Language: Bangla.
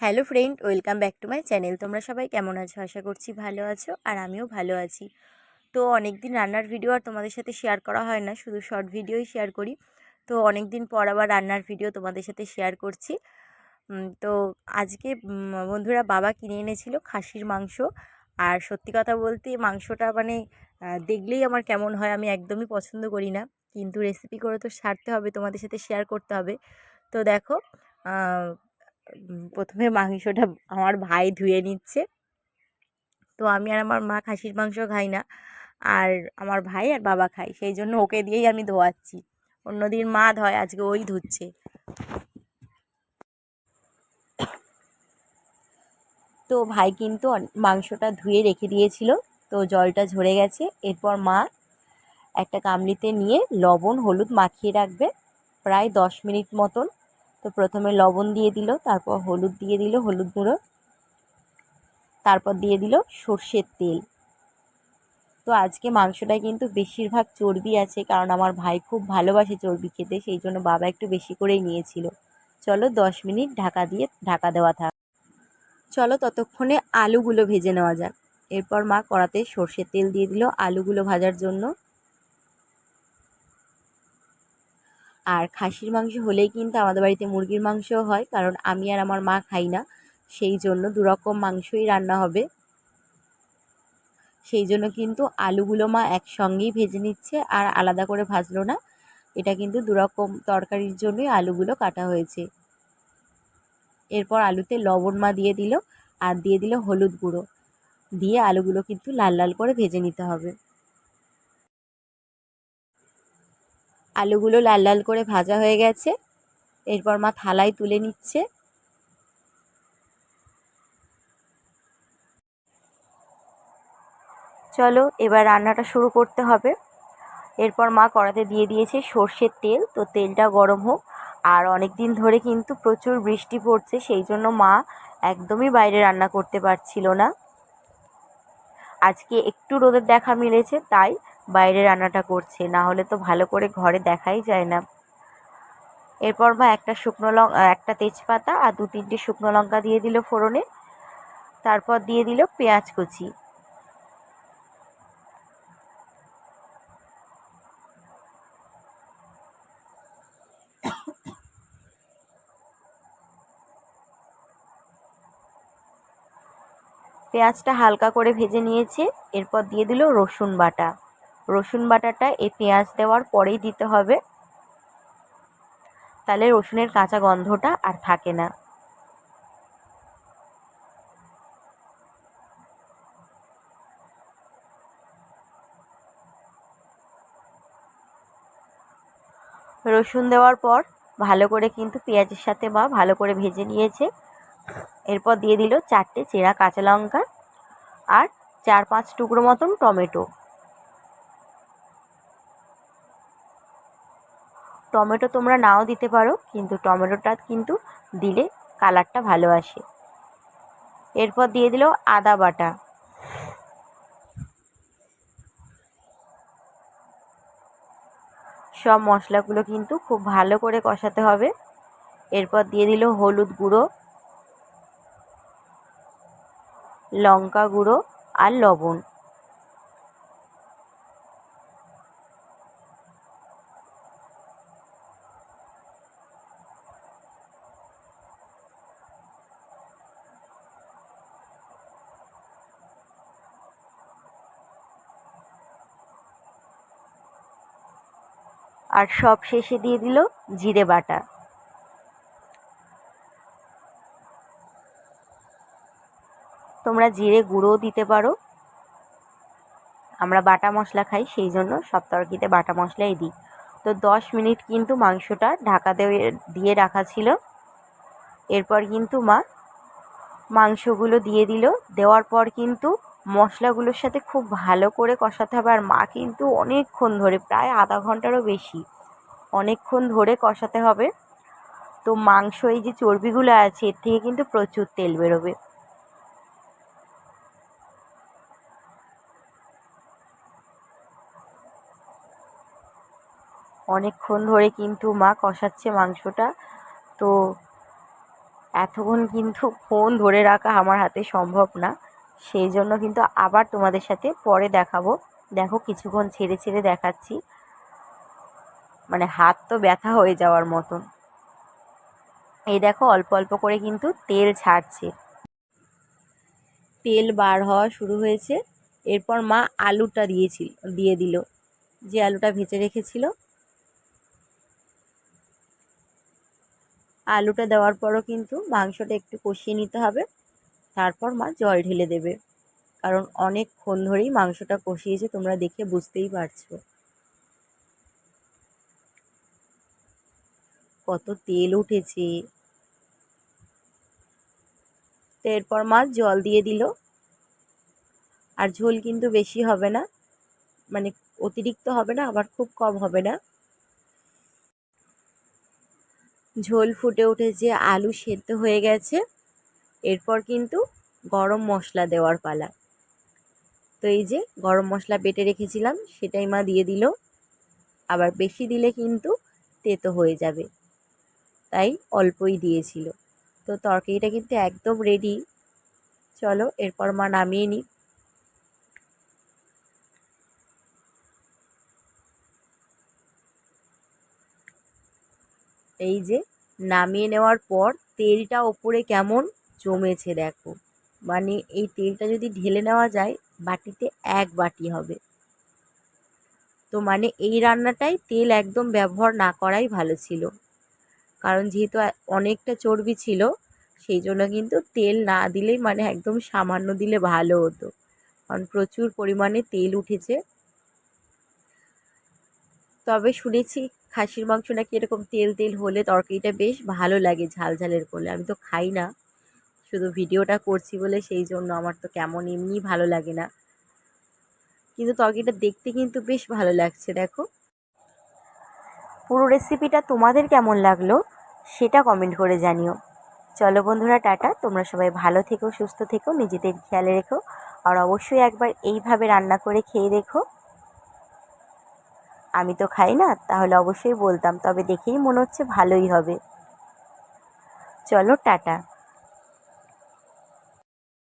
Hello friend, welcome back to my channel. তোমরা সবাই কেমন আছো? আশা করছি ভালো আছো আর আমিও ভালো আছি। তো অনেক দিন রান্নার ভিডিও আর তোমাদের সাথে শেয়ার করা হয় না, শুধু শর্ট ভিডিওই শেয়ার করি। তো অনেক দিন পর আবার রান্নার ভিডিও তোমাদের সাথে শেয়ার করছি। তো আজকে বন্ধুরা বাবা কিনে এনেছিল খাসির মাংস। আর সত্যি কথা বলতে মাংসটা মানে দেখলেই আমার কেমন হয়, আমি একদমই পছন্দ করি না। কিন্তু রেসিপি করে তো সারতে হবে, তোমাদের সাথে শেয়ার করতে হবে। তো দেখো প্রথমে মাংসটা আমার ভাই ধুয়ে নিচ্ছে। তো আমি আর আমার মা খাসির মাংস খাই না, আর আমার ভাই আর বাবা খায়। সেই জন্য ওকে দিয়েই আমি ধোয়াচ্ছি। অন্যদিন মা ধয়, আজকে ওই ধুচ্ছে। তো ভাই কিন্তু মাংসটা ধুয়ে রেখে দিয়েছিল। তো জলটা ঝরে গেছে। এরপর মা একটা কামলিতে নিয়ে লবণ, হলুদ মাখিয়ে রাখবে। প্রায় দশ মিনিট মতন। তো প্রথমে লবণ দিয়ে দিল, তারপর হলুদ দিয়ে দিল, হলুদ গুঁড়ো। তারপর দিয়ে দিল সর্ষের তেল। তো আজকে মাংসটায় কিন্তু বেশিরভাগ চর্বি আছে, কারণ আমার ভাই খুব ভালোবাসে চর্বি খেতে, সেই জন্য বাবা একটু বেশি করেই নিয়েছিল। চলো দশ মিনিট ঢাকা দিয়ে, ঢাকা দেওয়া থাক। চলো ততক্ষণে আলুগুলো ভেজে নেওয়া যাক। এরপর মা কড়াতে সর্ষের তেল দিয়ে দিল আলুগুলো ভাজার জন্য। আর খাসির মাংস হলেই কিন্তু আমাদের বাড়িতে মুরগির মাংসও হয়, কারণ আমি আর আমার মা খাই না। সেই জন্য দুরকম মাংসই রান্না হবে। সেই জন্য কিন্তু আলুগুলো মা একসঙ্গেই ভেজে নিচ্ছে আর আলাদা করে ভাজলো না। এটা কিন্তু দুরকম তরকারির জন্যই আলুগুলো কাটা হয়েছে। এরপর আলুতে লবণ মা দিয়ে দিল আর দিয়ে দিল হলুদ গুঁড়ো। দিয়ে আলুগুলো কিন্তু লাল লাল করে ভেজে নিতে হবে। আলুগুলো লাল লাল করে ভাজা হয়ে গেছে। এরপর মা থালায় তুলে নিচ্ছে। চলো, এবার রান্নাটা শুরু করতে হবে। এরপর মা কড়াতে দিয়ে দিয়েছে সর্ষের তেল। তো তেলটা গরম হোক। আর অনেক দিন ধরে কিন্তু প্রচুর বৃষ্টি পড়ছে, সেই জন্য মা একদমই বাইরে রান্না করতে পারছিল না। আজকে একটু রোদের দেখা মিলেছে, তাই বাইরে রান্নাটা করছে না হলে তো ভালো করে ঘরে দেখাই যায় না। এরপর মা একটা শুকনো লঙ্কা একটা তেজপাতা আর দু তিনটে শুকনো লঙ্কা দিয়ে দিল ফোড়নে। তারপর দিয়ে দিল পেঁয়াজ কুচি। পেঁয়াজটা হালকা করে ভেজে নিয়েছে, এরপর দিয়ে দিল রসুন বাটা। রসুন বাটাটা এই পেঁয়াজ দেওয়ার পরেই দিতে হবে। তাহলে রসুনের কাঁচা গন্ধটা আর থাকে না। রসুন দেওয়ার পর ভালো করে কিন্তু পেঁয়াজের সাথে মা ভালো করে ভেজে নিয়েছে। এরপর দিয়ে দিল চারটে চেরা কাঁচা লঙ্কা আর চার পাঁচ টুকরো মতন টমেটো। টমেটো তোমরা নাও দিতে পারো, কিন্তু টমেটোটা কিন্তু দিলে কালারটা ভালো আসে। এরপর দিয়ে দিল আদা বাটা। সব মশলাগুলো কিন্তু খুব ভালো করে কষাতে হবে। এরপর দিয়ে দিল হলুদ গুঁড়ো, লঙ্কা গুঁড়ো আর লবণ। আর সব শেষে দিয়ে দিল জিরে বাটা। তোমরা জিরে গুঁড়োও দিতে পারো। আমরা বাটা মশলা খাই, সেই জন্য সব তরকারিতে বাটা মশলাই দিই। তো দশ মিনিট কিন্তু মাংসটা ঢাকা দিয়ে রাখা ছিল। এরপর কিন্তু মা মাংসগুলো দিয়ে দিল। দেওয়ার পর কিন্তু মশলাগুলোর সাথে খুব ভালো করে কষাতে হবে। আর মা কিন্তু অনেকক্ষণ ধরে, প্রায় আধা ঘন্টারও বেশি, অনেকক্ষণ ধরে কষাতে হবে। তো মাংস, এই যে চর্বিগুলো আছে, এর থেকে কিন্তু প্রচুর তেল বেরোবে। অনেকক্ষণ ধরে কিন্তু মা কষাচ্ছে মাংসটা। তো এতক্ষণ কিন্তু ফোন ধরে রাখা আমার হাতে সম্ভব না। সেই জন্য কিন্তু আবার তোমাদের সাথে পরে দেখাবো। দেখো কিছুক্ষণ ছেড়ে ছেড়ে দেখাচ্ছি। মানে হাত তো ব্যথা হয়ে যাওয়ার মতন। এই দেখো অল্প অল্প করে কিন্তু তেল ছাড়ছে। তেল বার হওয়া শুরু হয়েছে। এরপর মা আলুটা দিয়েছিল, দিয়ে দিল। যে আলুটা ভেজে রেখেছিল। আলুটা দেওয়ার পরও কিন্তু মাংসটা একটু কষিয়ে নিতে হবে। তারপর মা জল ঢেলে দেবে। কারণ অনেকক্ষণ ধরেই মাংসটা কষিয়েছে, তোমরা দেখে বুঝতেই পারছ। কত তেল উঠেছে। এরপর মা জল দিয়ে দিল। আর ঝোল কিন্তু বেশি হবে না। মানে অতিরিক্ত হবে না, আবার খুব কম হবে না। ঝোল ফুটে উঠেছে, আলু সেদ্ধ হয়ে গেছে। এরপর কিন্তু গরম মশলা দেওয়ার পালা। তো এই যে গরম মশলা বেটে রেখেছিলাম, সেটাই মা দিয়ে দিল। আবার বেশি দিলে কিন্তু তেতো হয়ে যাবে। তাই অল্পই দিয়েছিল। তো তরকারিটা কিন্তু একদম রেডি চলো এরপর মা নামিয়ে নিই। এই যে নামিয়ে নেওয়ার পর তেলটা ওপরে কেমন জমেছে দেখো। মানে এই তেলটা যদি ঢেলে নেওয়া যায়, বাটিতে এক বাটি হবে। তো মানে এই রান্নাটাই তেল একদম ব্যবহার না করাই ভালো ছিল। কারণ যেহেতু অনেকটা চর্বি ছিল, সেই জন্য কিন্তু তেল না দিলেই মানে একদম সামান্য দিলে ভালো হতো। কারণ প্রচুর পরিমাণে তেল উঠেছে। তবে শুনেছি খাসির মাংস নাকি এরকম তেল তেল হলে তরকারিটা বেশ ভালো লাগে ঝাল ঝালের করলে। আমি তো খাই না। শুধু ভিডিওটা করছি বলে সেই জন্য আমার তো কেমন এমনি ভালো লাগে না। কিন্তু তরকারিটা দেখতে কিন্তু বেশ ভালো লাগছে, দেখো। পুরো রেসিপিটা তোমাদের কেমন লাগল সেটা কমেন্ট করে জানিও। চলো বন্ধুরা, টাটা। তোমরা সবাই ভালো থেকো, সুস্থ থেকো, নিজেদের খেয়ালে রেখো। আর অবশ্যই একবার এইভাবে রান্না করে খেয়ে দেখো। আমি তো খাই না, তাহলে অবশ্যই বলতাম, তবে দেখেই মনে হচ্ছে ভালোই হবে। চলো, টাটা।